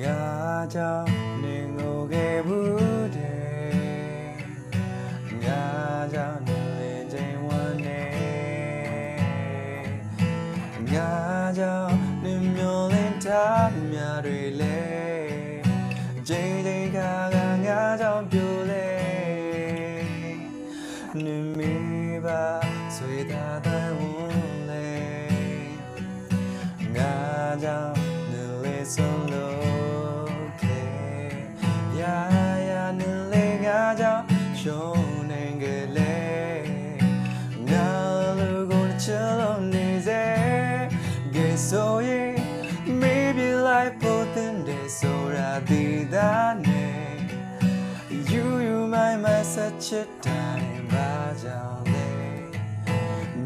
ငါကြောင့်နေငိုခဲ့ဘူးတဲ့ငါကြောင့်နေလေချိန်ဝမ်းနေငါကြောင့်နေမျောလင်းထားမြတွေလေချိန်ချိန်ခါကငါကြောင့်ပြိုလေနေမိပါဆွေသာတဲ့ဝန်လေငါကြောင့်နေလေဆုံး you my my such a time ဘာကြောင့်လဲ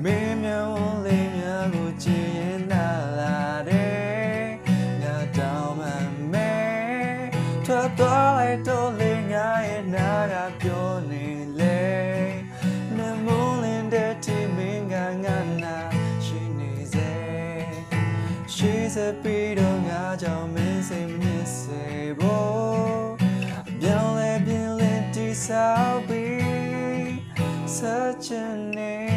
မင်းမြောင်လေးများကိုကြည်ရင်နာလာတယ်ငါတောင်းမှမဲထွက်သွားလိုက်တော့လေငါရဲ့နာက ငါကြောင့်မင်းစိတ်မြစ်စေဖို့ပြောင်းလဲပြင်းလင်းတိဆောက်ပြီး such a name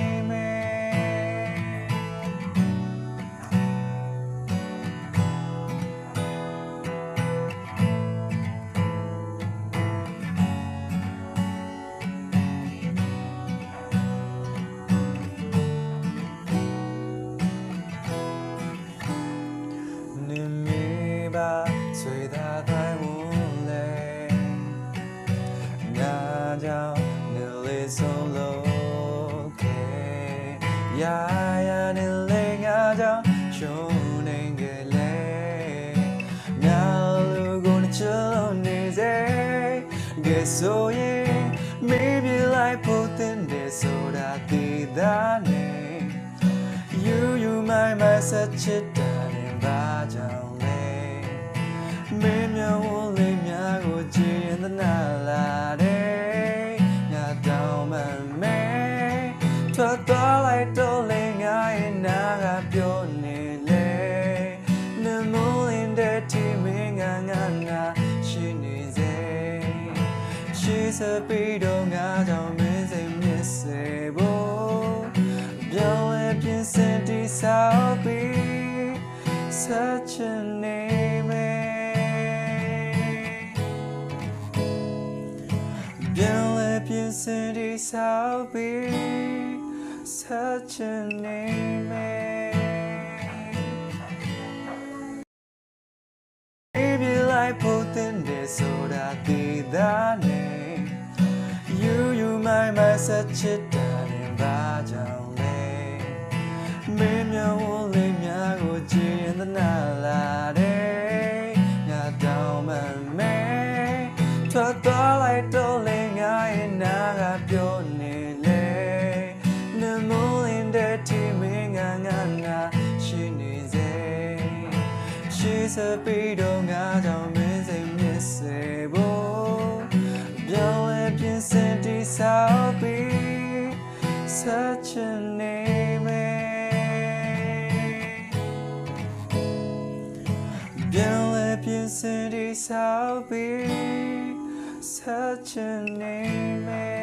ပါဆွေသာတိုင်းဝန်လေငါကြောင့်နေလေးဆုံးလို့ခဲရာရာနေလေငါကြောင့်ရှုံးနေကြလေငါလူကိုချလုံးနေစေကဲဆိုရင် maybe life both in this so that the that name You you my my such a darling ဘာ ကြောင့်လဲမင်းမြောင်လေးများကိုကြည်ရင်သနာလာတယ်ငါတောင်းမှမဲထွက်သွားလိုက်တော့လေငါရဲ့နာကပြောနေလေနမိုးလင်းတဲ့တီမင်းကငါနာရှိနေစေရှိစပြီးတော့ငါကြောင့်မင်းစိတ်မြစ်စေဖို့ပြောင်းလဲပြင်ဆင်တည်ဆောက်ပြီး such a name ပြင်ဆင်တည်ဆောက်ပြီး such a name Baby like both in this so that the that name You you my my such a darling ဘာကြောင့်လဲမင်းမြောင်လေးများ မြစ်စေဖို့ပြောင်းလဲပြင်ဆင်တည်ဆောက်ပြီး such a name ပြောင်းလဲပြင်ဆင်တည်ဆောက်ပြီး such a name